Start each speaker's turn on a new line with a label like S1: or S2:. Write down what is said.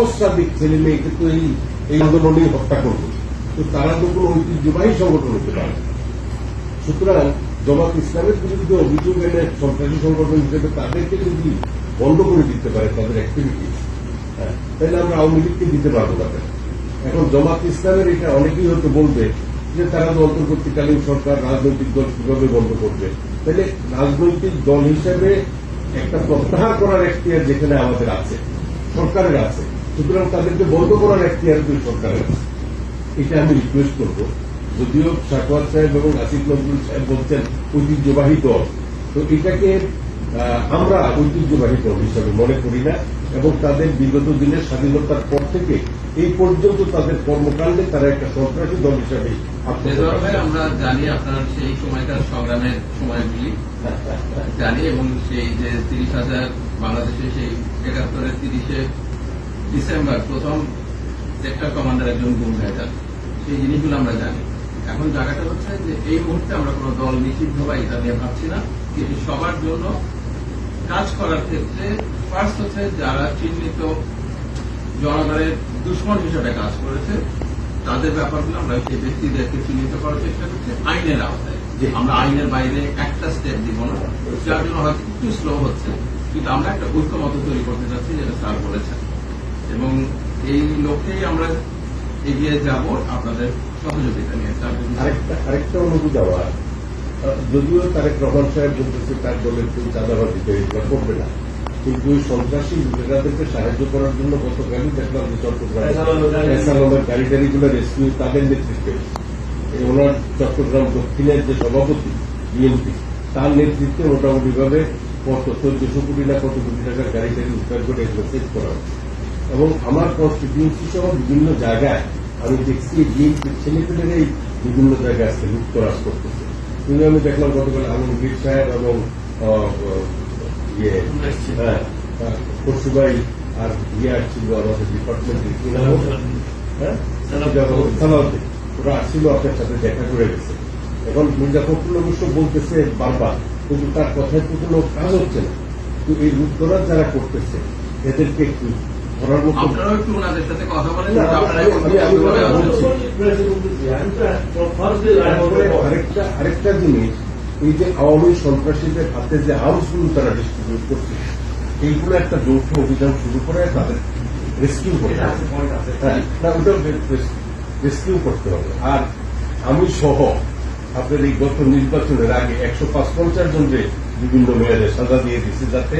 S1: সহস্রাধিক ছেলে মেয়েকে তো এই এই আন্দোলনেই হত্যা করবে। তো তারা তো কোনো ঐতিহ্যবাহী সংগঠন হতে পারে সুতরাং জমাত ইসলামের বিরুদ্ধে অভিযোগ এনে সন্ত্রাসী সংগঠন হিসেবে তাদেরকে যদি বন্ধ করে দিতে পারে, তাদের অ্যাক্টিভিটি তাহলে আমরা আওয়ামী লীগকে দিতে পারব না এখন জমাত ইসলামের এটা অনেকেই হয়তো বলবে যে তারা তো অন্তর্বর্তীকালীন সরকার, রাজনৈতিক দল কীভাবে বন্ধ করবে? তাহলে রাজনৈতিক দল হিসেবে একটা প্রত্যাহার করার এখতিয়ার যেখানে আমাদের আছে, সরকারের আছে। সুতরাং তাদেরকে বন্ধ করার এখতিয়ার দুই সরকারের। এটা আমি রিকোয়েস্ট করব। যদিও সাকওয়াত সাহেব এবং আসিফ নজরুল সাহেব বলছেন ঐতিহ্যবাহী দল। তো এটাকে আমরা ঐতিহ্যবাহী দল হিসাবে মনে করি না এবং তাদের বিগত দিনের স্বাধীনতার পর থেকে এই পর্যন্ত তাদের কর্মকাণ্ডে তারা একটা সন্ত্রাসী দল হিসাবে
S2: আমরা জানি আপনার সেই সময়কার সংগ্রামের সময়গুলি। জানি এবং সেই যে তিরিশ হাজার বাংলাদেশে সেই একাত্তরের তিরিশে ডিসেম্বর প্রথম সেক্টর কমান্ডার একজন গুম হয়ে যান। সেই জিনিসগুলো আমরা জানি। এখন জায়গাটা হচ্ছে যে এই মুহূর্তে আমরা কোনো দল নিষিদ্ধ বা এটা নিয়ে ভাবছি না। কিন্তু সবার জন্য কাজ করার ক্ষেত্রে ফার্স্ট হচ্ছে যারা চিহ্নিত জনগণের দুশ্মন হিসেবে কাজ করেছে তাদের ব্যাপারগুলো আমরা সেই ব্যক্তিদেরকে চিহ্নিত করার চেষ্টা করছি। আইনের আওতায়।
S1: যে
S2: আমরা আইনের বাইরে একটা স্টেপ দিব না। যার জন্য হয়তো একটু স্লো হচ্ছে। কিন্তু আমরা একটা ঐক্যমত তৈরি করতে চাচ্ছি যেটা স্যার বলেছেন। এবং এই লক্ষ্যেই আমরা এগিয়ে যাব আপনাদের সহযোগিতা নিয়ে।
S1: আরেকটা আরেকটা অনুভূতি আমার। যদিও তারেক রহমান সাহেব বলতেছে তার দলের কেউ চাঁদাবাজি করে এগুলো করবে না। কিন্তু সন্ত্রাসী লুটেরাদেরকে সাহায্য করার জন্য গতকালই দেখলাম যে চট্টগ্রাম গাড়ি টাড়িগুলো রেস্কিউ তাদের নেতৃত্বে। ওনার চট্টগ্রাম দক্ষিণের যে সভাপতি বিএনপি তার নেতৃত্বে মোটামুটি ভাবে কত চোদ্দশো কোটি না কত কোটি টাকার গাড়ি টাড়ি উদ্ধার করে এগুলো সেট করা হচ্ছে এবং আমার কনস্টিটিউন্সি সহ বিভিন্ন জায়গায় আমি দেখছি বিএনপির ছেলেপেলেরাই বিভিন্ন জায়গায় আজকে লুটতরাজ করতেছে। কিন্তু আমি দেখলাম গতকাল আলমগীর সাহেব এবং ইয়ে হ্যাঁ পরশুভাই আর ইয়ে আসছিল আমাদের ডিপার্টমেন্টের কি নাম? হ্যাঁ? ওরা আসছিল আপনার সাথে দেখা করে গেছে। এখন মির্জা ফখরুল অবশ্য বলতেছে বারবার কিন্তু তার কথায় তো কোনো কাজ হচ্ছে না। তো এই লুটতরাজ যারা করতেছে এদেরকে মতো
S2: আপনারাও একটু ওনাদের সাথে কথা বলেন আপনারা
S1: আরেকটা আরেকটা জিনিস এই যে আওয়ামী সন্ত্রাসীদের হাতে যে আর্মসগুলো তারা ডিস্ট্রিবিউট করছে এইগুলো একটা যৌথ অভিযান শুরু করে তাদের রেস্কিউ করতে হবে হ্যাঁ, না ওটা রেস্কিউ করতে হবে আর আমি সহ আপনার এই গত নির্বাচনের আগে একশো পাঁচ পঞ্চাশ জন যে বিভিন্ন মেয়াদে সাজা দিয়ে দিচ্ছে যাতে